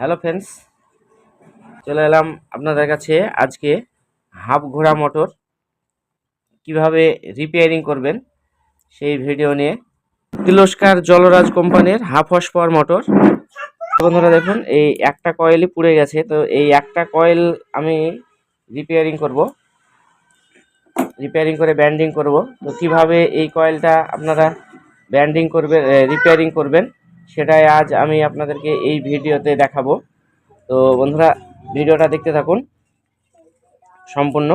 Hello friends, চলে এলাম আপনাদের কাছে আজকে হাফ ঘোড়া মোটর কীভাবে রিপেয়ারিং করবেন সেই ভিডিও নিয়ে। তিরস্কার জলরাজ কোম্পানির হাফ হর্স পাওয়ার মোটর বন্ধুরা দেখুন, এই একটা কয়েলই পুড়ে গেছে, তো এই একটা কয়েল আমি রিপেয়ারিং করব। রিপেয়ারিং করে ব্যান্ডিং করব। তো কীভাবে এই কয়েলটা আপনারা ব্যান্ডিং করবেন রিপেয়ারিং করবেন? সেটাই আজ আমি আপনাদেরকে এই ভিডিওতে দেখাবো। তো বন্ধুরা, ভিডিওটা দেখতে থাকুন। সম্পূর্ণ।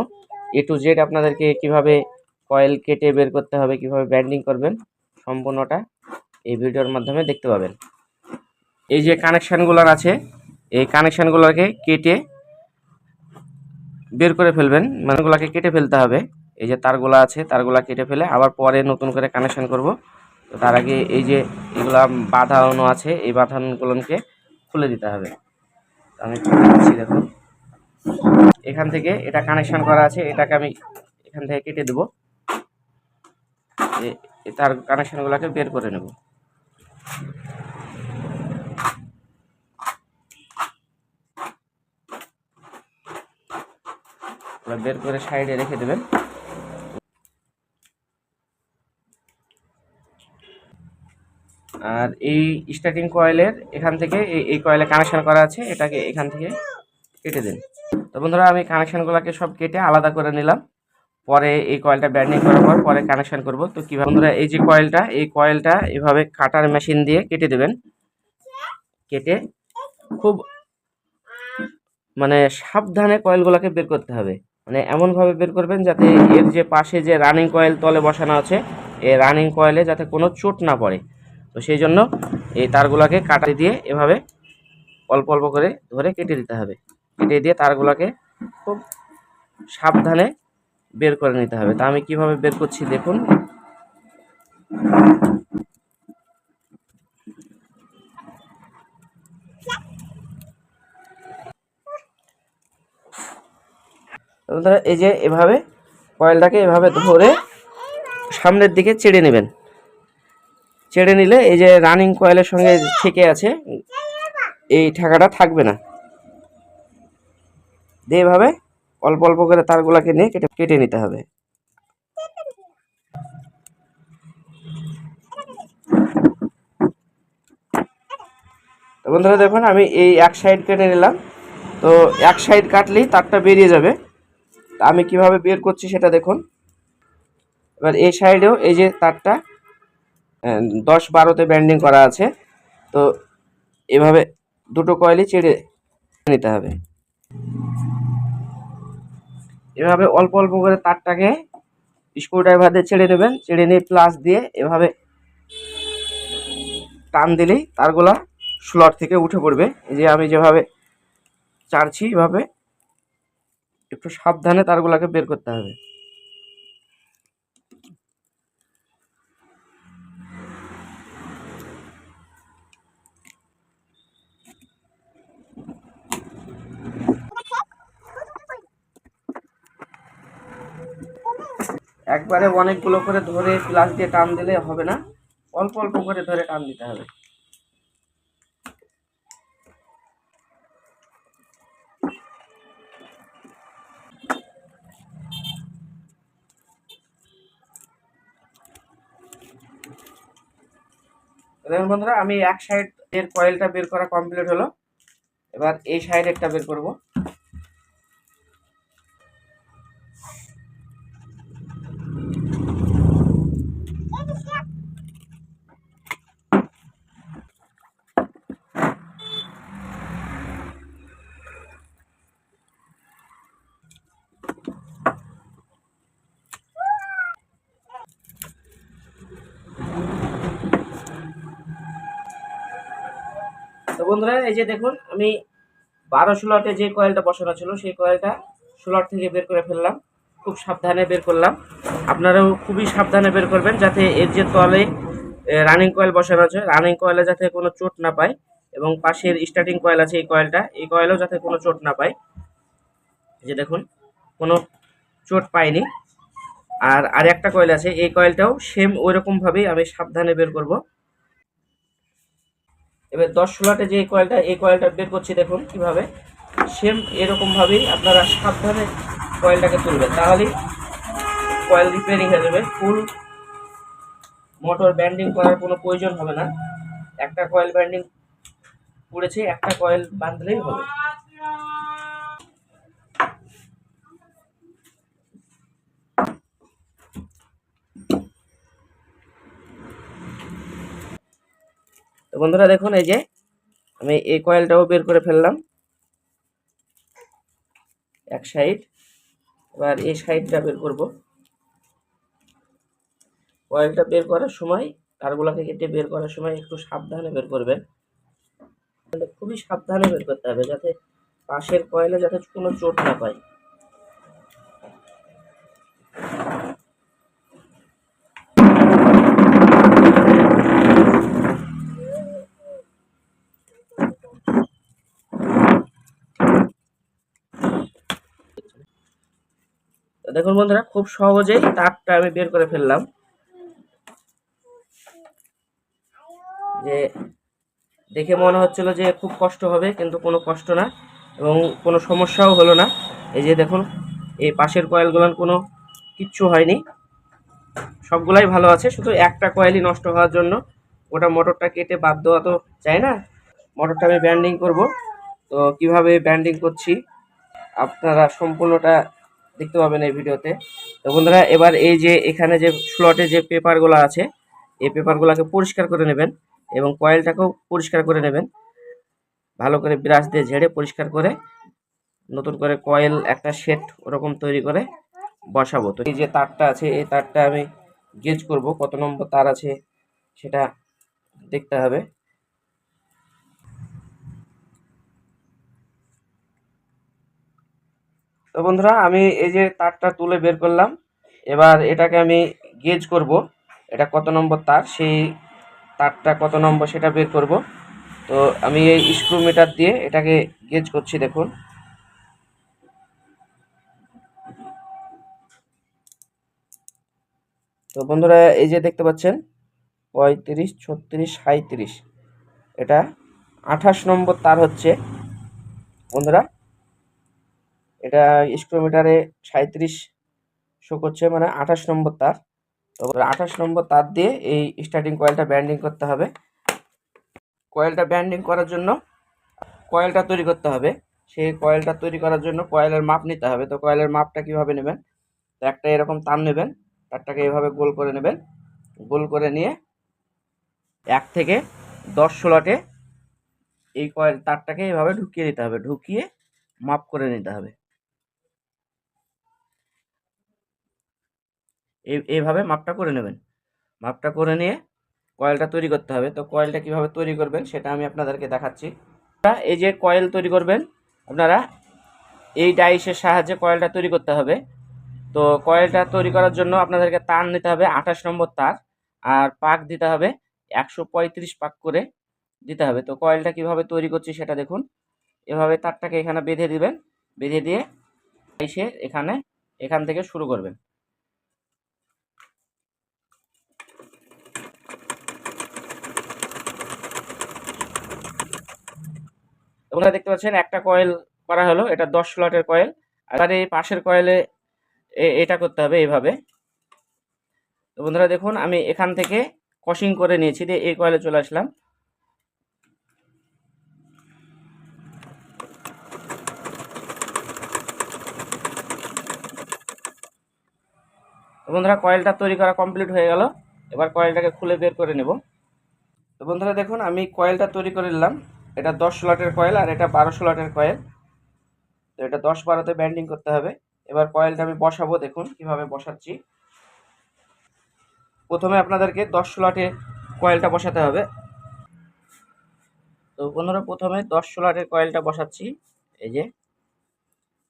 এ টু জেড আপনাদেরকে কীভাবে কয়েল কেটে বের করতে হবে, কীভাবে ব্যান্ডিং করবেন, সম্পূর্ণটা এই ভিডিওর মাধ্যমে দেখতে পাবেন। এই যে কানেকশানগুলো আছে, এই কানেকশানগুলোকে কেটে বের করে ফেলবেন। মানেগুলোকে কেটে ফেলতে হবে। এই যে তারগুলো আছে, তারগুলো কেটে ফেলে আবার পরে নতুন করে কানেকশান করব। তো তার আগে এই যে এগুলা বাঁধানো আছে, এই বাঁধানোগুলোকে খুলে দিতে হবে। আমি দেখুন। এখান থেকে এটা কানেকশন করা আছে, এটাকে আমি এখান থেকে কেটে দেবো। তার কানেকশনগুলোকে বের করে নেব। বের করে সাইডে রেখে দেবেন। আর এই স্টার্টিং কয়েলের এখান থেকে এই কয়েলে কানেকশন করা আছে, এটাকে এখান থেকে কেটে দিন। তো বন্ধুরা, আমি কানেকশনগুলোকে সব কেটে আলাদা করে নিলাম। পরে এই কয়েলটা ব্যান্ডিং করার পর পরে কানেকশন করব। তো কীভাবে বন্ধুরা, এই যে কয়েলটা এই কয়েলটা এভাবে কাটার মেশিন দিয়ে কেটে দেবেন। কেটে খুব মানে সাবধানে কয়েলগুলোকে বের করতে হবে। মানে এমনভাবে বের করবেন যাতে এর যে পাশে যে রানিং কয়েল তলে বসানো আছে, এই রানিং কয়েলে যাতে কোনো চোট না পড়ে। তো সেই জন্য এই তারগুলোকে কাটা দিয়ে এভাবে অল্প অল্প করে ধরে কেটে দিতে হবে। কেটে দিয়ে তারগুলোকে খুব সাবধানে বের করে নিতে হবে। তা আমি কীভাবে বের করছি দেখুন। এই যে এভাবে কয়েলটাকে এভাবে ধরে সামনের দিকে চেড়ে নেবেন। চেড়ে নিলে এই যে রানিং কয়েলের সঙ্গে থেকে আছে, এই ঠেকাটা থাকবে না। দিয়ে এভাবে অল্প অল্প করে তারগুলাকে নিয়ে কেটে কেটে নিতে হবে। বন্ধুরা দেখুন, আমি এই এক সাইড কেটে নিলাম। তো এক সাইড কাটলেই তারটা বেরিয়ে যাবে। আমি কীভাবে বের করছি সেটা দেখুন। এবার এই সাইডেও এই যে তারটা দশ বারোতে ব্যান্ডিং করা আছে। তো এভাবে দুটো কয়েলই চেড়ে নিতে হবে। এভাবে অল্প অল্প করে তারটাকে স্ক্রুড্রাইভার দিয়ে ছেড়ে নেবেন ছেড়ে নিয়ে প্লাস দিয়ে এভাবে টান দিলেই তারগুলা স্লট থেকে উঠে পড়বে। যে আমি যেভাবে চাড়ছি, এভাবে একটু সাবধানে তারগুলাকে বের করতে হবে। একবারে অনেকগুলো করে ধরে প্লাস দিয়ে টান দিলে হবে না। অল্প অল্প করে ধরে টান দিতে হবে। দেখুন বন্ধুরা, আমি এক সাইড এর কয়েলটা বের করা কমপ্লিট হলো। এবার এই সাইড একটা বের করব। বন্ধুরা, এই যে দেখুন, আমি বারো স্লটে যে কয়েলটা বসানো ছিল, সেই কয়েলটা স্লট থেকে বের করে ফেললাম। খুব সাবধানে বের করলাম। আপনারাও খুবই সাবধানে বের করবেন যাতে এর যে তলে রানিং কয়েল বসানো আছে রানিং কয়েলে যাতে কোনো চোট না পায় এবং পাশের স্টার্টিং কয়েল আছে এই কয়েলটা এই কয়েলেও যাতে কোনো চোট না পায়। যে দেখুন, কোনো চোট পায়নি। আর আর একটা কয়েল আছে, এই কয়েলটাও সেম ওই রকমভাবেই আমি সাবধানে বের করব। এবার দশ ফোলাটে যে কয়েলটা, এই কয়েলটা বের করছি দেখুন কীভাবে। সেম এরকমভাবেই আপনারা সাবধানে কয়েলটাকে তুলবেন, তাহলেই কয়েল রিপেয়ারিং হয়ে যাবে। ফুল মোটর ব্যান্ডিং করার কোনো প্রয়োজন হবে না। একটা কয়েল ব্যান্ডিং পড়েছে একটা কয়েল বাঁধলেই হবে। তো বন্ধুরা দেখুন, এই যে আমি এই কয়েলটাও বের করে ফেললাম। এক সাইড এবার এই সাইডটা বের করব। কয়েলটা বের করার সময় তারগুলোকে কেটে বের করার সময় একটু সাবধানে বের করবেন। খুবই সাবধানে বের করতে হবে যাতে পাশের কয়েলে যাতে কোনো চোট না পায়। দেখুন বন্ধুরা, খুব সহজেই তারটা আমি বের করে ফেললাম। যে দেখে মনে হচ্ছিল যে খুব কষ্ট হবে, কিন্তু কোনো কষ্ট না এবং কোনো সমস্যাও হলো না। এই যে দেখুন, এই পাশের কয়েলগুলোর কোনো কিচ্ছু হয়নি। সবগুলাই ভালো আছে, শুধু একটা কয়েলই নষ্ট হওয়ার জন্য। ওটা মোটরটা কেটে বাদ দেওয়া তো চাই না। মোটরটা আমি ব্যান্ডিং করব। তো কীভাবে ব্যান্ডিং করছি, আপনারা সম্পূর্ণটা দেখতে পাবেন এই ভিডিওতে। তো বন্ধুরা, এবার এই যে এখানে যে স্লটে যে পেপারগুলো আছে, এই পেপারগুলোকে পরিষ্কার করে নেবেন এবং কয়েলটাকেও পরিষ্কার করে নেবেন। ভালো করে ব্রাশ দিয়ে ঝেড়ে পরিষ্কার করে নতুন করে কয়েল একটা সেট ওরকম তৈরি করে বসাবো। তো এই যে তারটা আছে, এই তারটা আমি গেজ করব, কত নম্বর তার আছে সেটা দেখতে হবে। তো বন্ধুরা, আমি এই যে তারটা তুলে বের করলাম। এবার এটাকে আমি গেজ করব। এটা কত নম্বর তার? সেই তারটা কত নম্বর সেটা বের করব। তো আমি এই স্ক্রু মিটার দিয়ে এটাকে গেজ করছি, দেখুন। তো বন্ধুরা, এই যে দেখতে পাচ্ছেন, পঁয়ত্রিশ, ছত্রিশ সাঁত্রিশ এটা আঠাশ নম্বর তার হচ্ছে। বন্ধুরা এটা স্ক্রোমিটারে সাঁত্রিশ শো করছে মানে আঠাশ নম্বর তার। তো আঠাশ নম্বর তার দিয়ে এই স্টার্টিং কয়েলটা ব্যান্ডিং করতে হবে। কয়েলটা ব্যান্ডিং করার জন্য কয়েলটা তৈরি করতে হবে। সেই কয়েলটা তৈরি করার জন্য কয়েলের মাপ নিতে হবে। তো কয়েলের মাপটা কীভাবে নেবেন? তো একটা এরকম তার নেবেন, তারটাকে এভাবে গোল করে নেবেন। গোল করে নিয়ে এক থেকে দশ ষোলোটে এই কয়েল তারটাকে এভাবে ঢুকিয়ে দিতে হবে। ঢুকিয়ে মাপ করে নিতে হবে। এইভাবে মাপটা করে নেবেন। মাপটা করে নিয়ে কয়েলটা তৈরি করতে হবে। তো কয়েলটা কীভাবে তৈরি করবেন সেটা আমি আপনাদেরকে দেখাচ্ছি। এই যে কয়েল তৈরি করবেন, আপনারা এই ডাইসের সাহায্যে কয়েলটা তৈরি করতে হবে। তো কয়েলটা তৈরি করার জন্য আপনাদেরকে তার নিতে হবে আঠাশ নম্বর তার আর পাক দিতে হবে একশো পঁয়ত্রিশ পাক করে দিতে হবে। তো কয়েলটা কীভাবে তৈরি করছি সেটা দেখুন। এভাবে তারটাকে এখানে বেঁধে দিবেন। বেঁধে দিয়ে এসে এখানে এখান থেকে শুরু করবেন। তোমরা দেখতে পাচ্ছেন একটা কয়েল করা হলো, এটা দশ স্লটের কয়েল আর এই পাশের কয়েলে এটা করতে হবে এইভাবে তো বন্ধুরা দেখুন, আমি এখান থেকে কশিং করে নিয়েছি, দিয়ে এই কয়েলে চলে আসলাম। বন্ধুরা কয়েলটা তৈরি করা কমপ্লিট হয়ে গেল। এবার কয়েলটাকে খুলে বের করে নেব। তো বন্ধুরা দেখুন, আমি কয়েলটা তৈরি করে নিলাম। এটা দশ স্লটের কয়েল আর এটা বারো স্লটের কয়েল তো এটা দশ বারোতে ব্যান্ডিং করতে হবে। এবার কয়েলটা আমি বসাবো, দেখুন কীভাবে বসাচ্ছি। প্রথমে আপনাদেরকে দশ স্লটে কয়েলটা বসাতে হবে। তো বন্ধুরা, প্রথমে দশ স্লটের কয়েলটা বসাচ্ছি। এই যে,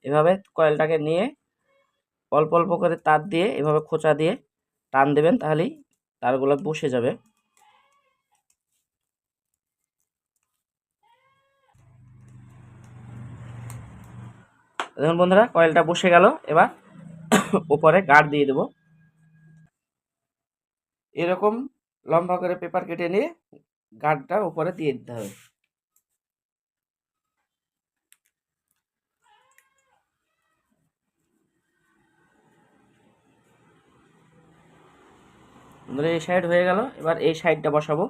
এভাবে কয়েলটাকে নিয়ে অল্প অল্প করে তার দিয়ে, এভাবে খোঁচা দিয়ে টান দেবেন, তাহলেই তারগুলো বসে যাবে। দেখুন বন্ধুরা কয়েলটা বসে গেল। এবার উপরে গার্ড দিয়ে দেব। এরকম লম্বা করে পেপার কেটে নিয়ে গার্ডটা উপরে দিয়ে দিতে হবে। এই সাইড হয়ে গেল। এবার এই সাইডটা বসাবো।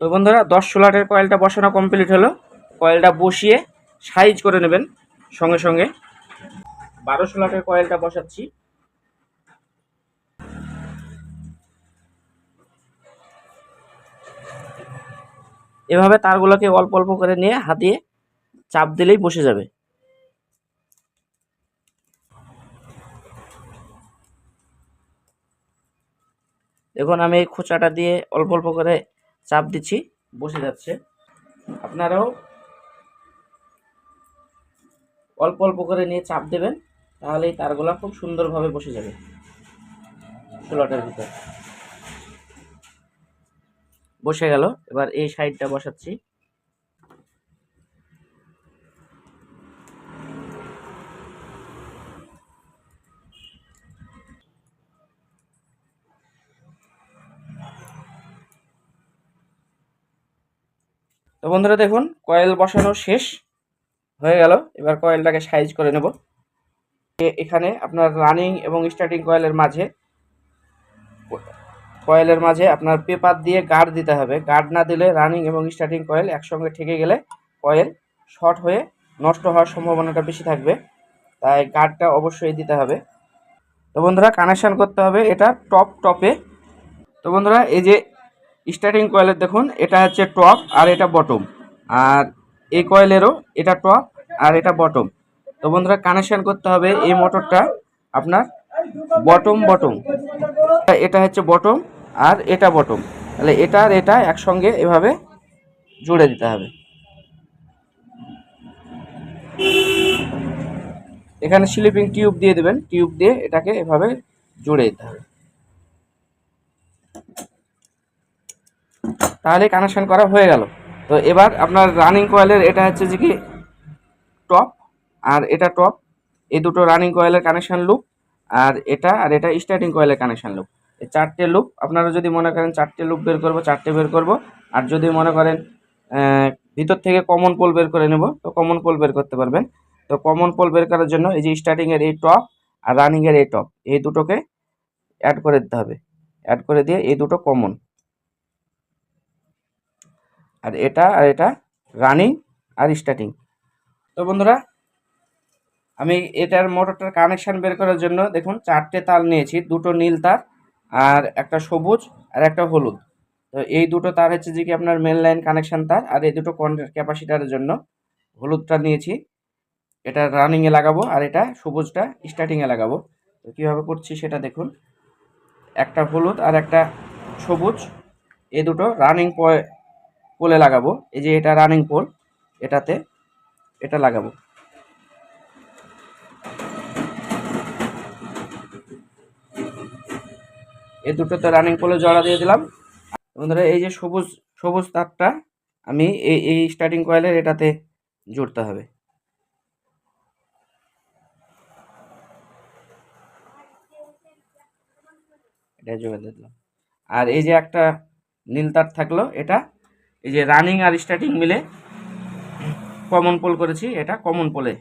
তো বন্ধুরা, দশ সোলাটের কয়েলটা বসানো কমপ্লিট হলো। কয়েলটা বসিয়ে সাইজ করে নেবেন সঙ্গে সঙ্গে। বারো সোলাটের কয়েলটা বসাচ্ছি। এভাবে তারগুলোকে অল্প অল্প করে নিয়ে হাতিয়ে চাপ দিলেই বসে যাবে। দেখুন, আমি এই খোঁচাটা দিয়ে অল্প অল্প করে চাপ দিচ্ছি। বসে যাচ্ছে। আপনারাও অল্প অল্প করে নিয়ে চাপ দেবেন তাহলে এই তারগুলা খুব সুন্দরভাবে বসে যাবে স্লটের ভিতর। বসে গেল, এবার এই সাইডটা বসাচ্ছি। বন্ধুরা দেখুন কয়েল বসানো শেষ হয়ে গেল। এবার কয়েলটাকে সাইজ করে নেব। এখানে আপনার রানিং এবং স্টার্টিং কয়েলের মাঝে কয়েলের মাঝে আপনার পেপার দিয়ে গার্ড দিতে হবে। গার্ড না দিলে রানিং এবং স্টার্টিং কয়েল একসঙ্গে ঠেকে গেলে কয়েল শর্ট হয়ে নষ্ট হওয়ার সম্ভাবনাটা বেশি থাকবে। তাই গার্ডটা অবশ্যই দিতে হবে। তো বন্ধুরা কানেকশান করতে হবে। এটা টপ টপে তো বন্ধুরা, এই যে স্টার্টিং কয়েলের দেখুন, এটা হচ্ছে টপ আর এটা বটম আর এই কয়েলেরও এটা টপ আর এটা বটম তো বন্ধুরা কানেকশন করতে হবে এই মোটরটা আপনার বটম বটম এটা হচ্ছে বটম আর এটা বটম তাহলে এটা আর এটা একসঙ্গে এভাবে জুড়ে দিতে হবে। এখানে স্লিপিং টিউব দিয়ে দেবেন টিউব দিয়ে এটাকে এভাবে জুড়ে দিতে হবে। তাহলে কানেকশন করা হয়ে গেল। তো এবার আপনার রানিং কয়েলের এটা হচ্ছে যে কি? টপ আর এটা টপ এই দুটো রানিং কয়েলের কানেকশন লুপ আর এটা আর এটা স্টার্টিং কয়েলের কানেকশন লুপ এই চারটে লুপ আপনারা যদি মনে করেন চারটে লুপ বের করব, চারটে বের করব, আর যদি মনে করেন ভিতর থেকে কমন পোল বের করে নেব, তো কমন পোল বের করতে পারবেন। তো কমন পোল বের করার জন্য এই যে স্টার্টিংয়ের এই টপ আর রানিংয়ের এই টপ এই দুটোকে অ্যাড করে দিতে হবে। অ্যাড করে দিয়ে এই দুটো কমন আর এটা আর এটা রানিং আর স্টার্টিং তো বন্ধুরা, আমি এটার মোটরটার কানেকশান বের করার জন্য দেখুন চারটে তার নিয়েছি, দুটো নীল তার আর একটা সবুজ আর একটা হলুদ। তো এই দুটো তার হচ্ছে যে কি আপনার মেন লাইন কানেকশান তার আর এই দুটো ক্যাপাসিটারের জন্য হলুদটা নিয়েছি। এটা রানিংয়ে লাগাবো আর এটা সবুজটা স্টার্টিংয়ে লাগাবো। তো কীভাবে করছি সেটা দেখুন। একটা হলুদ আর একটা সবুজ এই দুটো রানিং পোলে লাগাবো। এই যে এটা রানিং পোল এটাতে এটা লাগাবো। এই দুটোতে রানিং পোলে জড়া দিয়ে দিলাম। বন্ধুরা, এই যে সবুজ সবুজ তারটা আমি এই এই স্টার্টিং কয়েলের এটাতে জুড়তে হবে। এটা জোড়া দিয়ে দিলাম। আর এই যে একটা নীল তার থাকল, এটা এই যে রানিং আর স্টার্টিং মিলে কমন পোল করেছি, এটা কমন পোলে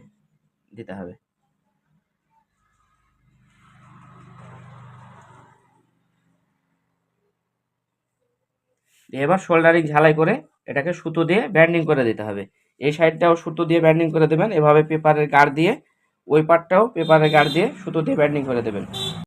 দিতে হবে। এবার শোল্ডারিং ঝালাই করে এটাকে সুতো দিয়ে ব্যান্ডিং করে দিতে হবে। এই সাইডটাও সুতো দিয়ে ব্যান্ডিং করে দেবেন, এভাবে পেপারের গার্ড দিয়ে, ওই পার্টটাও পেপারের গার্ড দিয়ে সুতো দিয়ে ব্যান্ডিং করে দেবেন।